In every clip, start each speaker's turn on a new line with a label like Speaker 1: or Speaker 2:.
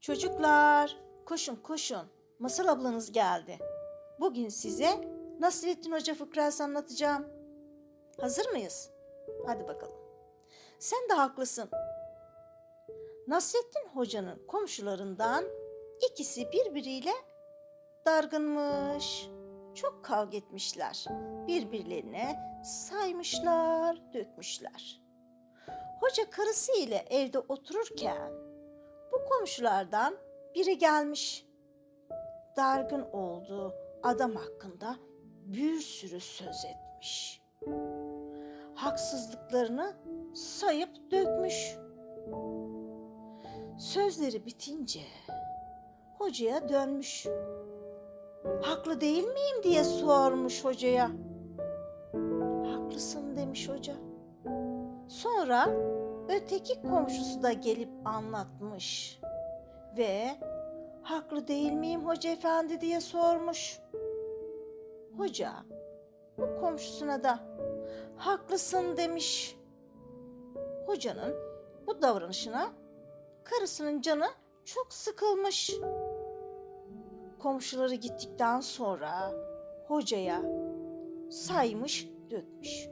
Speaker 1: Çocuklar, koşun koşun. Masal ablanız geldi. Bugün size Nasrettin Hoca fıkrası anlatacağım. Hazır mıyız? Hadi bakalım. Sen de haklısın. Nasrettin Hoca'nın komşularından ikisi birbiriyle dargınmış. Çok kavga etmişler. Birbirlerine saymışlar, dökmüşler. Hoca karısı ile evde otururken bu komşulardan biri gelmiş. Dargın olduğu adam hakkında bir sürü söz etmiş. Haksızlıklarını sayıp dökmüş. Sözleri bitince hocaya dönmüş. Haklı değil miyim diye sormuş hocaya. Haklısın demiş hoca. Sonra öteki komşusu da gelip anlatmış ve haklı değil miyim hoca efendi diye sormuş. Hoca bu komşusuna da haklısın demiş. Hocanın bu davranışına karısının canı çok sıkılmış. Komşuları gittikten sonra hocaya saymış dökmüş.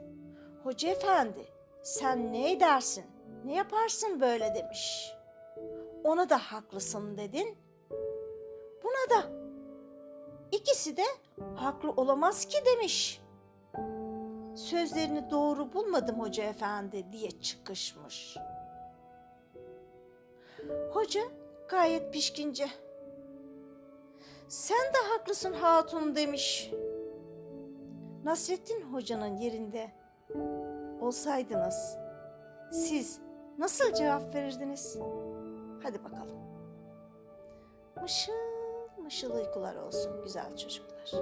Speaker 1: Hoca efendi sen ne edersin? Ne yaparsın böyle demiş. Ona da haklısın dedin. Buna da. İkisi de haklı olamaz ki demiş. Sözlerini doğru bulmadım hoca efendi diye çıkışmış. Hoca gayet pişkince. Sen de haklısın hatun demiş. Nasrettin hocanın yerinde olsaydınız siz nasıl cevap verirdiniz? Hadi bakalım. Mışıl mışıl uykular olsun güzel çocuklar.